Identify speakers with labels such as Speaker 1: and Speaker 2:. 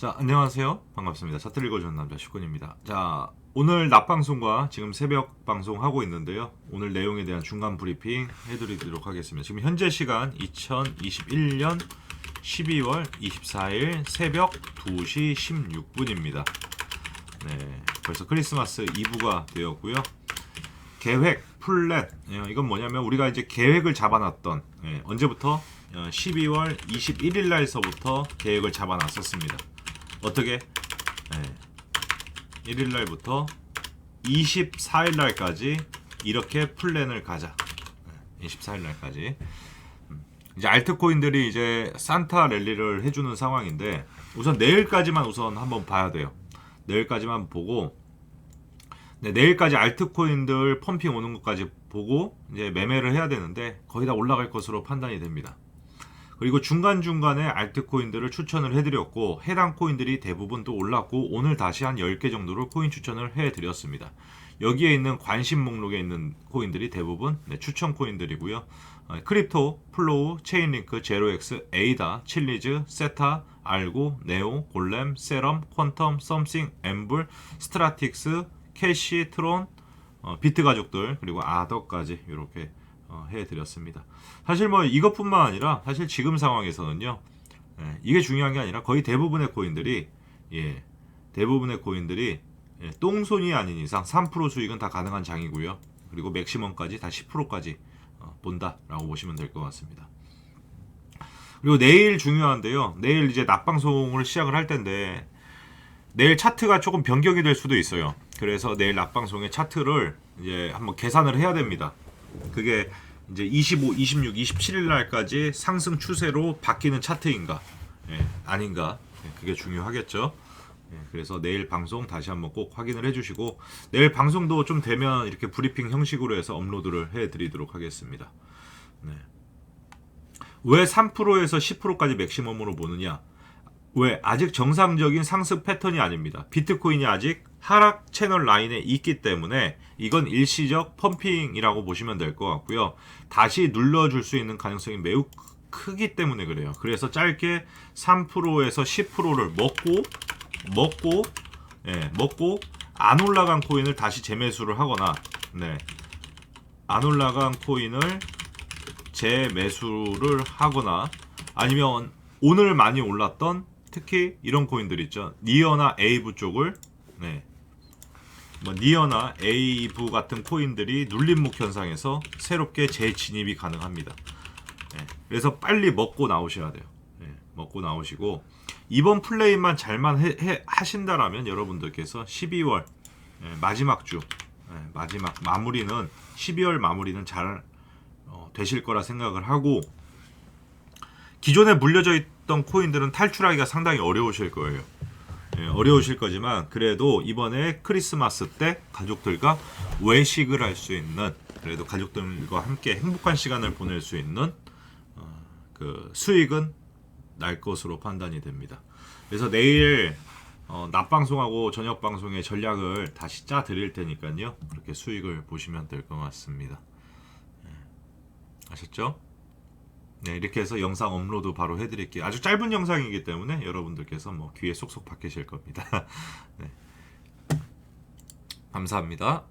Speaker 1: 자, 안녕하세요. 반갑습니다. 차트 읽어주는 남자 슈군입니다. 자, 오늘 낮 방송과 지금 새벽 방송 하고 있는데요. 오늘 내용에 대한 중간 브리핑 해드리도록 하겠습니다. 지금 현재 시간 2021년 12월 24일 새벽 2시 16분입니다. 네, 벌써 크리스마스 이브가 되었고요. 계획, 플랫. 예, 이건 뭐냐면 우리가 이제 계획을 잡아놨던 예, 언제부터 어, 12월 21일 날서부터 계획을 잡아놨었습니다. 어떻게? 예, 1일 날부터 24일 날까지 이렇게 플랜을 가자. 예, 24일 날까지. 음, 이제 알트코인들이 이제 산타 랠리를 해주는 상황인데 우선 내일까지만 우선 한번 봐야 돼요. 내일까지만 보고 네, 내일까지 알트코인들 펌핑 오는 것까지 보고 이제 매매를 해야 되는데 거의 다 올라갈 것으로 판단이 됩니다. 그리고 중간중간에 알트코인들을 추천을 해드렸고 해당 코인들이 대부분 또 올랐고 오늘 다시 한 10개 정도를 코인 추천을 해드렸습니다. 여기에 있는 관심 목록에 있는 코인들이 대부분 네, 추천 코인들이고요. 어, 크립토, 플로우, 체인링크, 제로엑스, 에이다, 칠리즈, 세타, 알고, 네오, 골렘, 세럼, 퀀텀, 썸씽, 엠블, 스트라틱스, 캐시, 트론, 어, 비트 가족들 그리고 아더까지 이렇게 어, 해드렸습니다. 사실 뭐 이것뿐만 아니라 사실 지금 상황에서는요 예, 이게 중요한 게 아니라 거의 대부분의 코인들이 예, 대부분의 코인들이 예, 똥손이 아닌 이상 3% 수익은 다 가능한 장이고요. 그리고 맥시멈까지 다 10%까지 어, 본다라고 보시면 될 것 같습니다. 그리고 내일 중요한데요. 내일 이제 낮 방송을 시작을 할 텐데 내일 차트가 조금 변경이 될 수도 있어요. 그래서 내일 낮 방송의 차트를 이제 한번 계산을 해야 됩니다. 그게 이제 25, 26, 27일 날까지 상승 추세로 바뀌는 차트인가 예, 아닌가 예, 그게 중요하겠죠. 예, 그래서 내일 방송 다시 한번 꼭 확인을 해주시고 내일 방송도 좀 되면 이렇게 브리핑 형식으로 해서 업로드를 해드리도록 하겠습니다. 네. 왜 3%에서 10%까지 맥시멈으로 보느냐? 왜 아직 정상적인 상승 패턴이 아닙니다. 비트코인이 아직 하락 채널 라인에 있기 때문에 이건 일시적 펌핑이라고 보시면 될 것 같고요. 다시 눌러줄 수 있는 가능성이 매우 크기 때문에 그래요. 그래서 짧게 3%에서 10%를 먹고 먹고 예, 먹고 안 올라간 코인을 다시 재매수를 하거나 네. 안 올라간 코인을 재매수를 하거나 아니면 오늘 많이 올랐던 특히 이런 코인들 있죠. 니어나 에이브 쪽을 네. 뭐 니어나 에이브 같은 코인들이 눌림목 현상에서 새롭게 재진입이 가능합니다. 네. 그래서 빨리 먹고 나오셔야 돼요. 네. 먹고 나오시고 이번 플레이만 잘만 해, 해- 하신다라면 여러분들께서 12월 예, 마지막 주 예, 마지막 마무리는 12월 마무리는 잘 어, 되실 거라 생각을 하고 기존에 물려져 있던 코인들은 탈출하기가 상당히 어려우실 거예요. 예, 어려우실 거지만 그래도 이번에 크리스마스 때 가족들과 외식을 할 수 있는 그래도 가족들과 함께 행복한 시간을 보낼 수 있는 어, 그 수익은 날 것으로 판단이 됩니다. 그래서 내일 어, 낮 방송하고 저녁 방송의 전략을 다시 짜 드릴 테니까요. 그렇게 수익을 보시면 될 것 같습니다. 예. 아셨죠? 네, 이렇게 해서 영상 업로드 바로 해드릴게요. 아주 짧은 영상이기 때문에 여러분들께서 뭐 귀에 쏙쏙 박히실 겁니다. 네. 감사합니다.